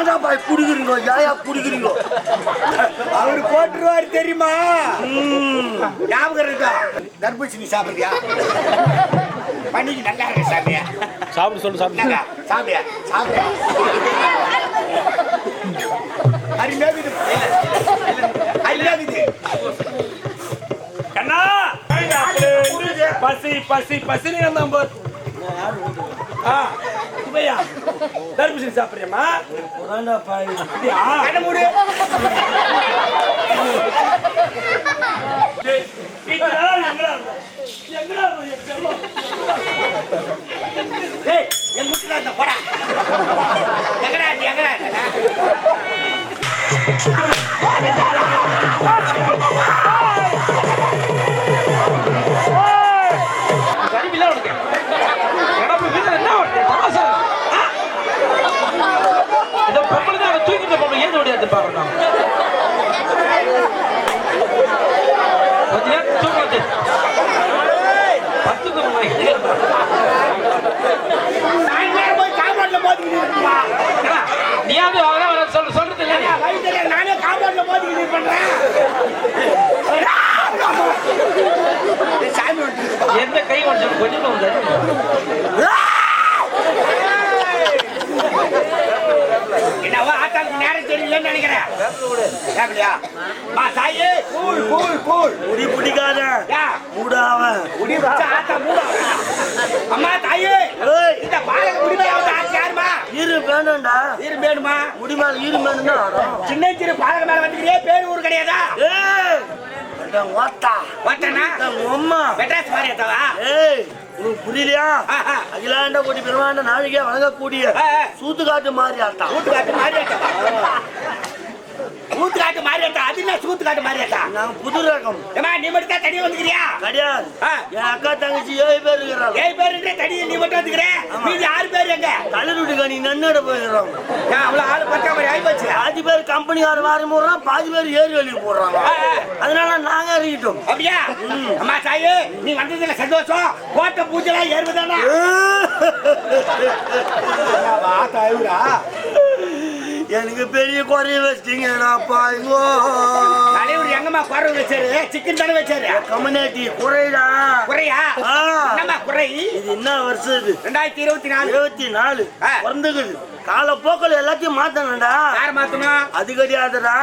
ஏன்டா பாய் குடிக்கிறீங்க ஏயா குடிக்கிறீங்க அவர் போட்டுருவாரு தெரியுமா? ஞாபகம் இருக்கா? தர்பூசணி சாப்பிடுறியா? பண்ணிக்கு நல்லா இருக்கு சாப்பியா சாப்பிடு சொல்லு சாப்பிடு என்னங்க சாப்பியா சாப்பியா அருமையாகுது அருமையாகுது கண்ணா பசி பசி பசி நம்ம சுபையா தர்பூசணி சாப்பிடுறியம்மா? ஏன்டா பாய் அப்படியா? வயிற்றுல நானே காம்பவுண்ட்ல மோதிக்கிட்டு பண்றேன். சாமி எந்த கை கொஞ்சம் கொஞ்சம் என்னவோ ஆத்தாளுக்கு நேரம் தெரியலன்னு நினைக்கிறேன். தாயே. கூல் கூல் கூல் முடி பிடிக்காத. மூடாவ முடி வச்சா ஆத்தா மூடா அம்மா தாயே ஏய் இந்த பாலக முடிவே வந்து ஆச்சு யாருமா வேணும்டா ஈரு வேணுமா முடி மேல ஈரு வேணும்னா வரும் சின்ன சிறு பாலக மேல வந்துக்கிறியே பேர் ஊர் கிடையாதா? ஏய் ஓத்தா. மெட்ராஸ் உனக்கு புரியலையா. அகிலாண்ட கோடி பிரமாண்ட ஆ, ஆ. சூத்துக்காட்டு மாதிரி ஆட்டா ஊத்துக்காட்டு மாதிரி ஏத்தவா ஊத்துக்காட்டு மாதிரி ஏத்தா அது என்ன சூத்துக்காட்டு ஏத்தா நாங்க புது ரகம் ஏமா நீ மட்டும் தான் தனியா வந்துக்கிறியா? கிடையாது. என் அக்கா தங்கச்சி ஏழு பேர் இருக்கிறாங்க. ஏழு பேர் இருக்க தனியா நீ மட்டும் வந்துக்கிற? மீதி ஆறு பேர் எங்க? தலைருட்டு கனி நன்னட ஏன் அவ்வளவு ஆளு பத்தா மாதிரி ஆகி போச்சு? பாதி பேர் கம்பெனிக்கார வாரம் போடுறான் பாதி பேர் ஏரி வேலைக்கு போடுறாங்க. அதனால நாங்க இறங்கிட்டோம் அப்படியா? அம்மா தாயே நீ வந்ததுல சந்தோஷம். கோட்டை பூஜைலாம் ஏறுவதானா தாயூரா எனக்கு பெரிய குறைய வச்சிட்டீங்கடா பாய்ங்கோ தலைவர் எங்கம்மா குறை வச்சாரு? சிக்கன் தானே வச்சாரு? கம்யூனிட்டி குறைடா. குறையா. என்னம்மா குறை? இது என்ன வருஷம் இது? ரெண்டாயிரத்தி இருபத்தி நாலு. இருபத்தி நாலு. பிறந்துக்குது. காலப்போக்கில் எல்லாத்தையும் மாத்தணும்டா. யார் மாத்தணும்? அது கிடையாதுடா.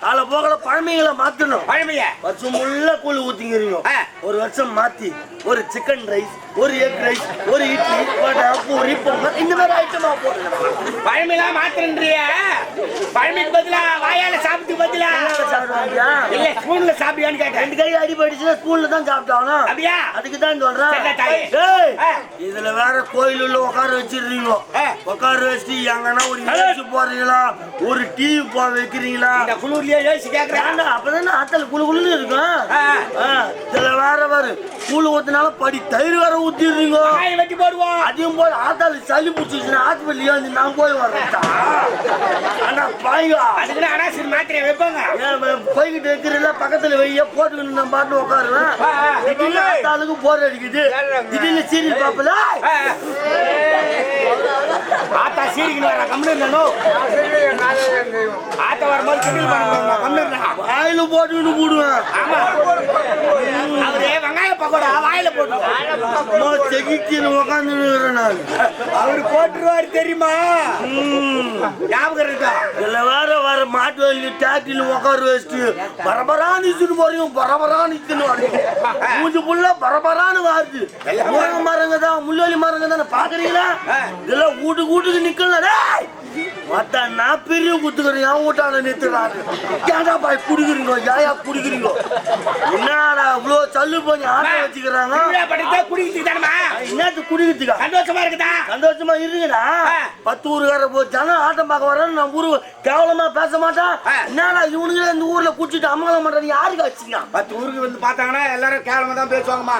காலப்போக்கில் பழமைகளை மாத்தணும். பழமைய? வருஷம் முள்ள கூழ் ஊத்திங்கிறீங்க ஆ. ஒரு வருஷம் மாத்தி ஒரு சிக்கன் ரைஸ் ஒரு எக் ரைஸ் ஒரு இட்லி வடை பூரி பொங்கல் இந்த மாதிரி ஐட்டமா போடுங்க பழமையெல்லாம் மாத்திரன்றிய பழமைக்கு பதிலா வாயால சாப்பிட்டு பதிலா? சாப்பிடுவாங்க இல்ல ஸ்பூன்ல சாப்பிடுவான்னு கேட்டேன். ரெண்டு கை அடிபடிச்சுன்னா ஸ்கூல்ல தான் சாப்பிட்டாங்க அப்படியா? அதுக்கு தான் சொல்றேன். இதுல வேற கோயில் உள்ள உட்கார வச்சிடுறீங்க. ஆ. உட்கார எங்கன்னா ஒரு ஏசி போடுறீங்களா? ஒரு டிவி போ வைக்கிறீங்களா? குளூர்லயே யோசி கேக்குறேன். அப்பதானே ஆத்தல் குளுன்னு இருக்கும். வேற கூழ் ஊத்தினால படி தயிர் வேற ஊத்திடுறீங்க. காய் வெட்டி போடுவோம் அதையும் போய் ஆத்தாள் சளி பிடிச்சிச்சுன்னா ஆஸ்பத்திரியா வந்து நான் போய் வர்றேன்டா ஆனா பாய்ங்க. வைப்பாங்க. ஏன் வே- போய்கிட்டு இருக்கிறதுல பக்கத்துல வெய்ய போட்டுக்கிட்டு நான் பாட்டு உட்காருவேன். திடீர்னு ஆத்தாளுக்கு போர் அடிக்குது. திடீர்னு சீரியல் பாப்பல. ஆத்தா சீரிக்கணும் வர கம்முன்னு இருந்தானோ ஆத்தா வரும்போது கம்முன்னு இருந்தா வாயில போட்டுக்கிட்டு போடுவேன் ஆமா. அவரே பக்கோடா வாயில போட்டு. செகிக்கின்னு உட்காந்து நான். அவரு போட்டுருவாரு தெரியுமா? ஞாபகம் இருக்கா? இதுல வேற வர மாட்டு வலி டாக்டில உட்கார வச்சுட்டு பரபரான்னு இச்சுட்டு போறீங்க பரபரான்னு இச்சுன்னு வரீங்க மூஞ்சி புள்ள பரபரான்னு வாருது. மரங்க தான் முள்ளொலி மரங்க தானே பாக்குறீங்களா இதெல்லாம் வீட்டுக்கு வீட்டுக்கு நிக்கலாம் நான் பெரிய குத்துக்கிறேன் என் வீட்டான நிறுத்துறாரு ஏன்டா பாய் குடிக்கிறீங்க ஏயா குடிக்கிறீங்க என்னடா இவ்வளோ சல்லு பண்ணி ஆட்ட வச்சுக்கிறாங்க? என்னத்து குடிக்கிறதுக்கா சந்தோஷமா இருக்குதா? சந்தோஷமா இருங்கடா. பத்து ஊருக்கார போ ஜனம் ஆட்டம் பார்க்க வரேன்னு நம்ம ஊரு கேவலமா பேச மாட்டான். என்னடா இவனுங்களே இந்த ஊர்ல குடிச்சிட்டு அமங்கலம் பண்றது யாருக்கு வச்சுங்க பத்து ஊருக்கு வந்து பார்த்தாங்கன்னா எல்லாரும் கேவலமா தான் பேசுவாங்கம்மா.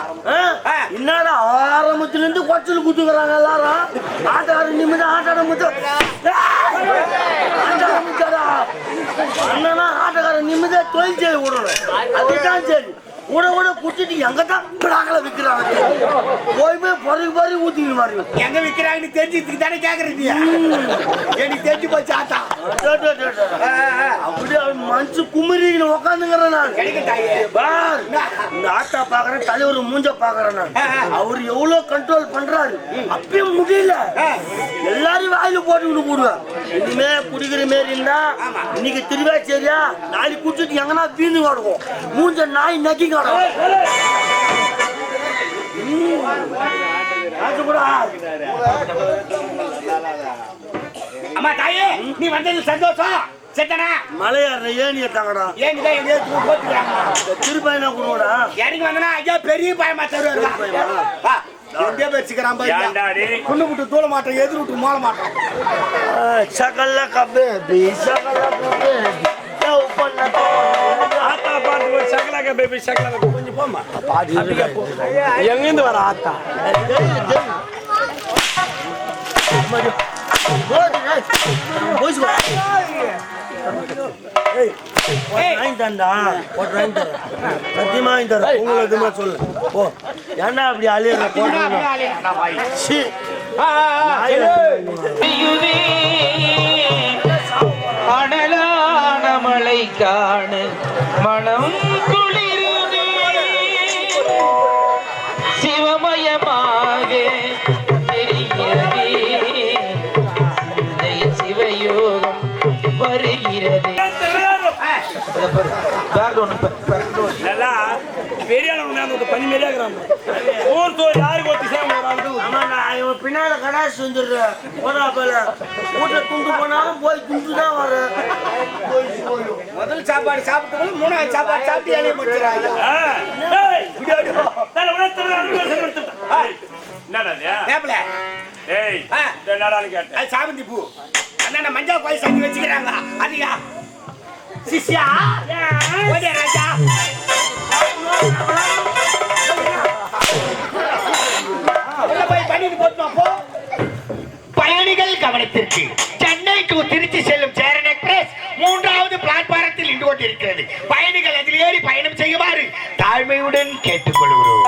என்னடா ஆரம்பத்துல இருந்து கொச்சல் குத்துக்கிறாங்க எல்லாரும்? ஆட்டாட நிமிடம் ஆட்டாட முத்தடா அண்ணனா ஆட்டக்கார நிமிடம் தொழில் செய்ய விடணும் அதுதான் சரி. கூட கூட குடிச்சிட்டு எங்க தான் பிளாக்ல விற்கிறாங்க போய் போய் பொறகு பொறகு ஊத்திக்கிட்டு மாறி எங்க விக்கிறாங்கன்னு தெரிஞ்சதுக்கு தானே கேக்குறது எனக்கு தெரிஞ்சு போச்சு ஆத்தா. மனுச்சு குமரின்னு உக்காந்துங்கிறேன் நான். ஆட்டா பாக்குறேன் தலைவர் மூஞ்ச பாக்குறேன் நான். அவர் எவ்வளவு கண்ட்ரோல் பண்றாரு? அப்பயும் முடியல. ஆ. எல்லாரையும் வாயில போட்டுக்கிட்டு போடுவேன் இனிமே குடிக்கிற மாரி இருந்தா இன்னைக்கு திருவிழா சரியா நாளைக்கு குடிச்சிட்டு எங்கன்னா வீணு கிடக்கும் மூஞ்ச நாய் நக்கி கிடக்கும் அம்மா தாயே நீ வந்தது சந்தோஷம். செத்தனா? மலையாற ஏனிய தாங்கடா இதான் எங்கேயோ போட்டுக்கிறாங்க திருப்பயனா கொடுங்கடா இறங்கி வந்தனா ஐயா பெரிய பயமா தருவாரு. எங்கே வச்சுக்கிறான் பாரு குண்டு விட்டு தூள மாட்டோம் எதிர் விட்டு மோள மாட்டோம் சகல்ல கபேபி. சகல்ல கபேபி. லவ் பண்ண ஆத்தா பாட்டு போய் சகலாக பேபி சகலாக கொஞ்சம் போமா எங்கிருந்து வர ஆத்தா? தரேன் சத்தியமா வாங்கி தரேன். உங்களுக்கு சொல்லு ஓ ஏன்டா அப்படி அழியிற போட்டு சி. பெய்யுதே அனலான மழை காண மனம் குளிருதே பின்னால கடாசி வந்துடுறேன் வீட்டுல துண்டு போனாலும் போய் துண்டு தான் வர முதல் சாப்பாடு சாப்பிட்டு மூணாவது சாப்பாடு சாப்பிட்டு கேட்டேன். அது சாமந்தி பூ அண்ணா மஞ்சள் கோயில் செஞ்சு வச்சுக்கிறாங்க. அதிகா. சிஷ்யா ராஜா போ பயணிகள் கவனத்திற்கு சென்னை டு திருச்சி செல்லும் சேரன் எக்ஸ்பிரஸ் மூன்றாவது பிளாட்பாரத்தில் நின்று கொண்டிருக்கிறது. பயணிகள் அதில் ஏறி பயணம் செய்யுமாறு தாழ்மையுடன் கேட்டுக்கொள்கிறோம்.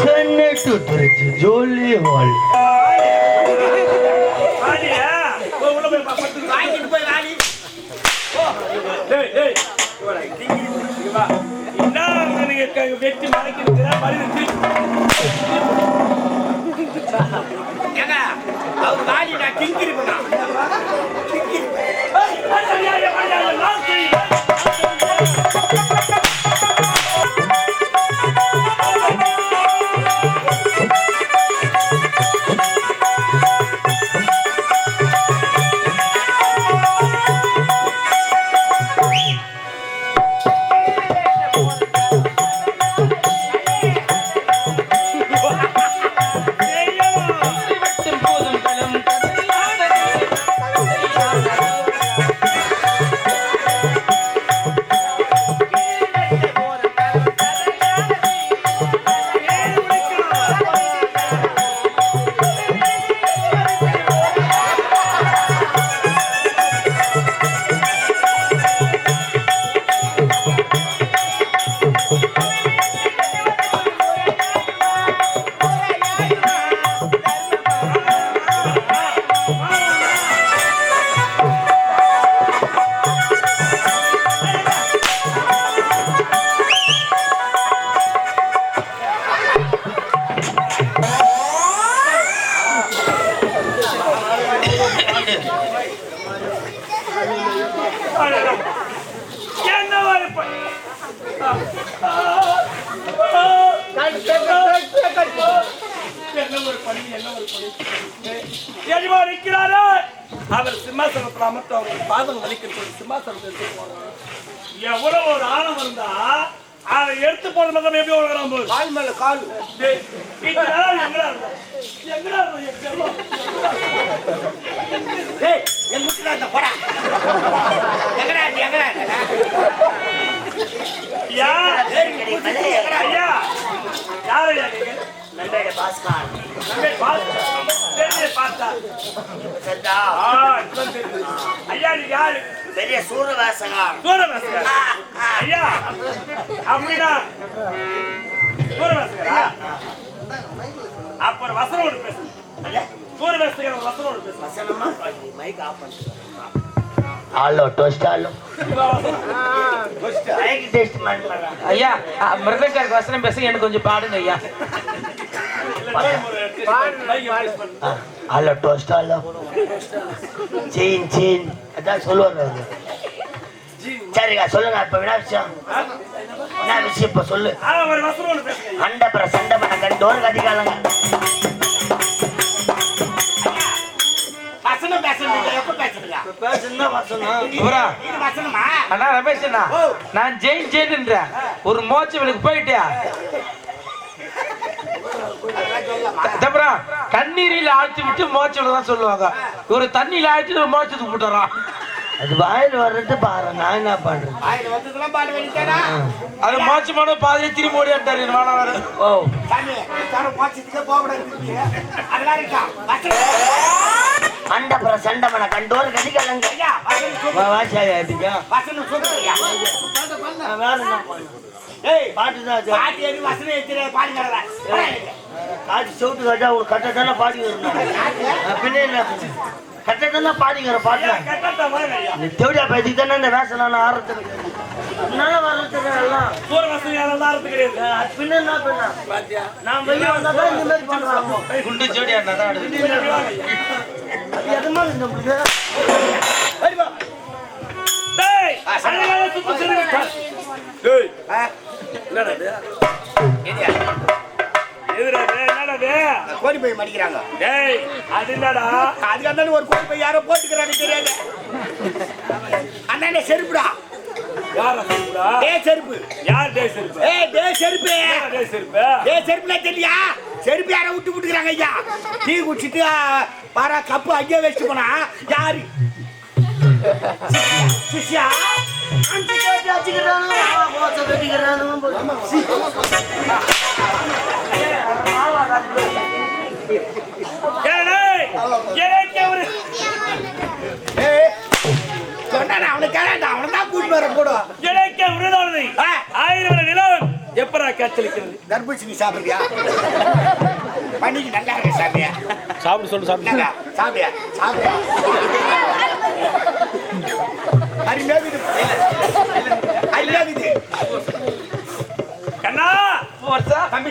சென்னை டு திருச்சி ஜோலி ஹால் வாடியா போய் உள்ள போய் படுத்து வாங்கிட்டு போய் வாடி டேய் டேய் இவடா டிங்கி வா. என்ன வெட்டி மறைக்கிறீங்க மறுபடியும் ஏங்க அவர் வாடி நான் கிங்கிரி பண்ணா. என்ன ஒரு ப- என்ன ஒரு பணி? என்ன ஒரு பணி எஜமா நிற்கிறாரே அவர் சிம்மாசனத்தில் அமர்த்து அவர்கள் பாதம் வலிக்க சொல்லி சிம்மாசனத்தை எடுத்து போறாங்க எவ்வளவு ஒரு ஆழம் இருந்தா அதை எடுத்து போன மக்கள் எப்படி வளராம போகுது கால் மேல கால்? ஐயா, யார் இப்பதான் தெரியுது. ஐயா நீங்க யாரு பெரிய சூரவாசகா சூரவாசகர். ஐயா அப்படின்னா சூரவாசகரா? அப்புறம் பேசு மைக் ஆஃப் பண்ணிட்டு மிருதக்காருக்கு வசனம் பேச எனக்கு கொஞ்சம் பாடுங்க ஐயா hello toast hello scene scene அதான் சொல்லுவார் அவரு சரிக்கா சொல்லுங்க இப்ப என்ன விஷயம் என்ன விஷயம் இப்ப சொல்லு. அண்டபுர சண்டபன கண்டோர் கதிகாலங்க வசனம் பேசுறீங்க எப்ப பேசுறீங்க பேசுனா வசனம். இவரா? இது வசனமா? அண்ணா ரமேஷ் அண்ணா நான் ஜெயின் ஜெயின்ன்றேன். ஒரு மோச்சவனுக்கு போயிட்டியா? தப்புறா கண்ணீரில் ஆழ்த்தி விட்டு மோச்சவனை தான் சொல்லுவாங்க இவரு தண்ணியில ஆழ்த்தி மோச்சத்துக்கு போட்டுறான் அது வாயில் வர்றது பாரு நான் என்ன பண்றேன் அது மோச்சமான பாதிரி திரும்பி ஓடியாட்டாரு வேணா வர ஓ. வசனம் அண்டபுர சண்டபன கண்டோர் கதிகாலங்க ஐயா வசனம் சொல்லு. வாசாயா வேற என்ன ஏய் பாட்டு தான். பாட்டி எது வசனம் பாடுங்கிறதா காட்சி சவுட்டு காட்டா ஒரு கட்ட தானே பாடி வரணும் பின்ன என்ன கட்ட தானே பாடிக்கிற பாட்டு இந்த தேவடியா பைத்துக்கு தானே இந்த வேஷம் எல்லாம் கிடையாது. அது பின்ன என்ன பண்ண? நான் வெளியே வந்தா தான் இந்த மாதிரி குண்டு அது எதமா நம்மளுக்கு என்னடா கோடி போய் மடிக்கிறாங்க. டேய் அது என்னடா? அதுக்கு அந்த ஒரு கோடி போய் யாரோ போட்டுக்கிறாங்க தெரியாது அண்ணா செருப்புடா. யாரா செருப்புடா? டே செருப்பு. யார் டேய் செருப்பு? ஏய் டே செருப்பு. யாரா டேய் செருப்பு? டே செருப்புல தெரியலையா செருப்பு யாரோ விட்டு விட்டுக்கிறாங்க ஐயா. டீ குடிச்சிட்டு பாரா கப்பு அங்கேயே வச்சுட்டு போனா யாரு? சிஷ்யா? அஞ்சு கேட்டு கட்டிக்கிறானுங்க தர்பூசணி சாப்பிடுறியா பண்ணிக்கு நல்லா இருக்கு சாப்பியா சாப்பிடு சொல்லு என்னங்க சாப்பியா சாப்பியா அருமையாகுது அருமையாகுது கண்ணா தம்பி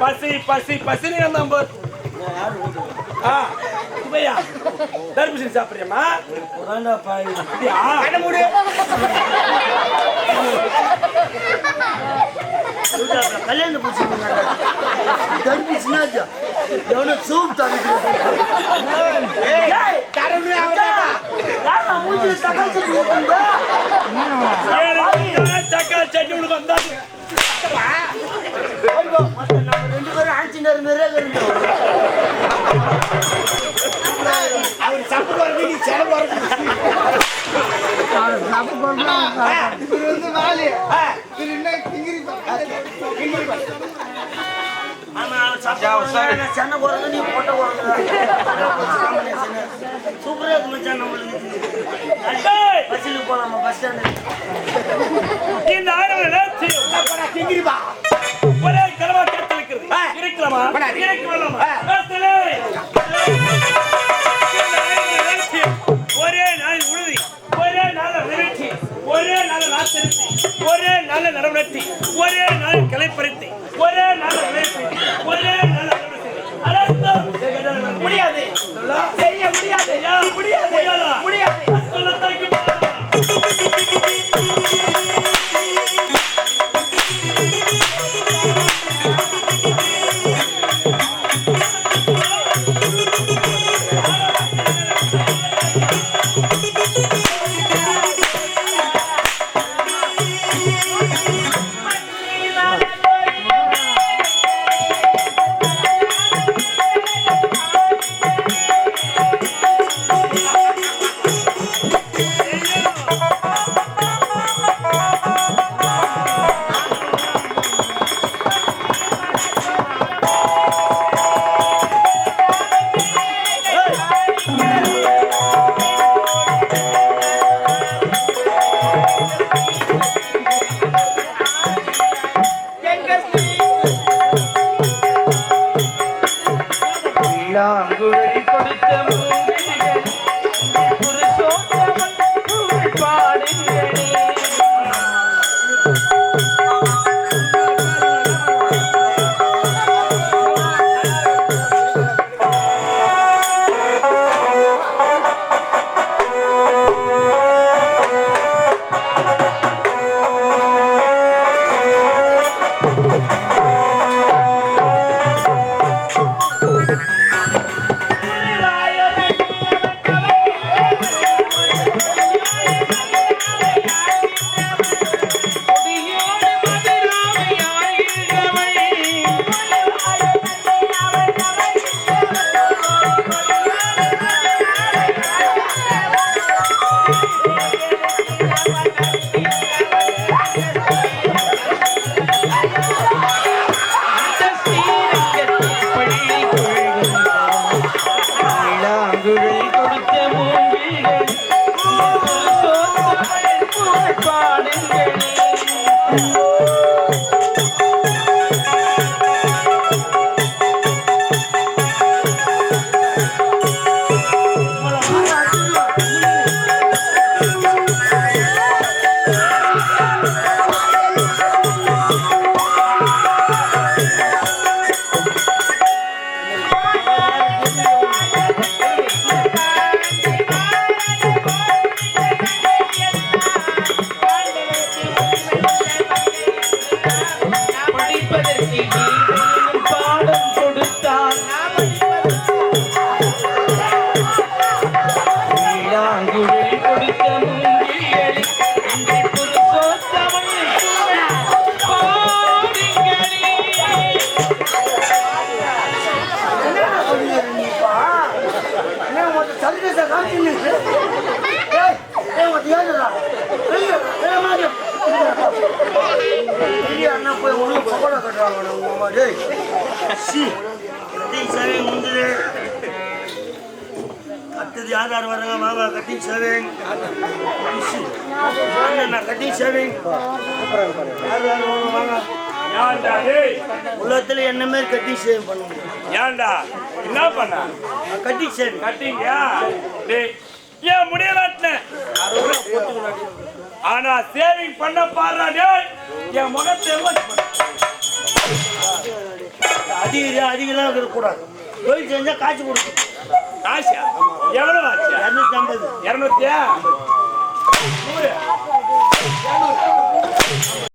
பசி பசி பசி நம்ம இப்பையா தர்பூசணி சாப்பிடுறியம்மா? மூடு. கல்யாணம் பூச்சி தர்பிச்சுனா எவனோ சூப் தரணும் தக்காளி சட்னி உனக்கு பேரும் ஆன்சினர் மாதிரியே இருந்தோம் அவர் சப்பு வரது நீ செலவு வரது சென்னை போறது நீ போட்ட சூப்பரா இருக்கு மச்சான் நம்மளுக்கு பஸ்ஸில் போலாமா பஸ் ஸ்டாண்டு இந்த நேரத்தில் கிங்கிரிப்பா நேரத்தில் ஒரே நாள் உழுதி. ஒரே நாள் நிறைவேற்றி ஒரே நாள் நாத்தரித்து ஒரே நாள் நடவடிக்கை. ஒரே நாள் கலைப்பறித்து ஒரே நாள் விளையாட்டு ஒரே நாள் முடியாது. செய்ய முடியாது. கட்டிங் சேவிங் முந்துது அடுத்தது யார் வராங்க வாங்க கட்டிங் சேவிங் கட்டிங் சேவிங் உலகத்துல என்ன மாதிரி கட்டிங் சேவிங் பண்ண முடியும்? ஏன்டா என்ன பண்ண? கட்டிங் சேவிங் கட்டிங்கயா டேய் ஏன் முடிய வெட்டினேன் ஆனா சேவிங் பண்ண பாடுறா டேய். என் முகத்தை பண்ணு. அதிக அதிகலாம் இருக்கக்கூடாது. தொழில் செஞ்சா காய்ச்சி கொடுக்கும். எவ்வளவு ஆச்சு? இரநூத்தி ஐம்பது இருநூத்தியா? நூறு.